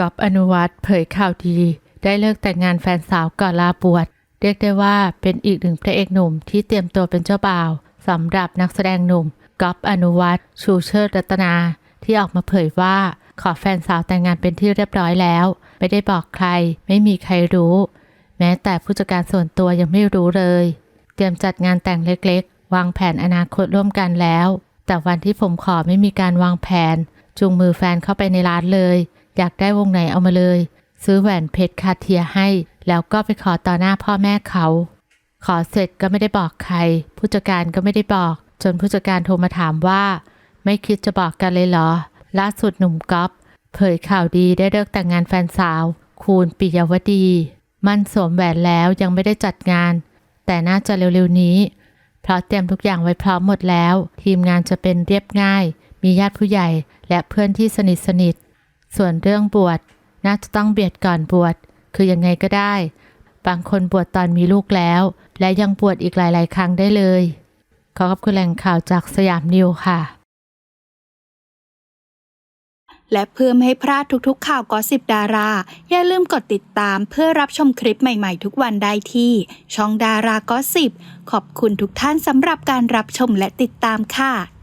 กอบอนุวัตเผยข่าวดี ได้เลิกแต่งงานแฟนสาวก่อนลาบวชเรียกได้ว่าเป็นอีกหนึ่งพระเอกหนุ่มที่เตรียมตัวเป็นเจ้าบ่าวสำหรับนักแสดงหนุ่มก๊อฟอนุวัตชูเชิดรัตนา ที่ออกมาเผยว่าขอแฟนสาวแต่งงานเป็นที่เรียบร้อยแล้ว ไม่ได้บอกใคร ไม่มีใครรู้ แม้แต่ผู้จัดการส่วนตัวยังไม่รู้เลย เตรียมจัดงานแต่งเล็กๆ วางแผนอนาคตร่วมกันแล้ว แต่วันที่ผมขอไม่มีการวางแผน จูงมือแฟนเข้าไปในร้านเลย อยากได้วงไหนเอามาเลย ซื้อแหวนเพชรคาเทียให้ แล้วก็ไปขอต่อหน้าพ่อแม่เขา ขอเสร็จก็ไม่ได้บอกใคร ผู้จัดการก็ไม่ได้บอก จนผู้จัดการโทรมาถามว่า ไม่คิดจะบอกกันเลยเหรอ ล่าสุดหนุ่มก๊อฟเผยข่าวดีได้เลิกแต่งงานแฟนสาว คูณปิยวดี มันสวมแหวนแล้วยังไม่ได้จัดงาน แต่น่าจะเร็วๆนี้ เพราะเตรียมทุกอย่างไว้พร้อมหมดแล้ว ทีมงานจะเป็นเรียบง่าย มีญาติผู้ใหญ่และเพื่อนที่สนิทสนิท ส่วนเรื่องบวชน่าจะต้องเบียดก่อนบวชคือยังไงก็ได้ บางคนบวชตอนมีลูกแล้ว และยังบวชอีกหลาย ๆ ครั้งได้เลย ขอขอบคุณแหล่งข่าวจากสยามนิวค่ะ และเพื่อไม่ให้พลาดทุกๆ ข่าวกอสิบดารา อย่าลืมกดติดตามเพื่อรับชมคลิปใหม่ๆ ทุกวันได้ที่ ช่องดารากอสิบขอบคุณทุกท่านสำหรับการรับชมและติดตามค่ะ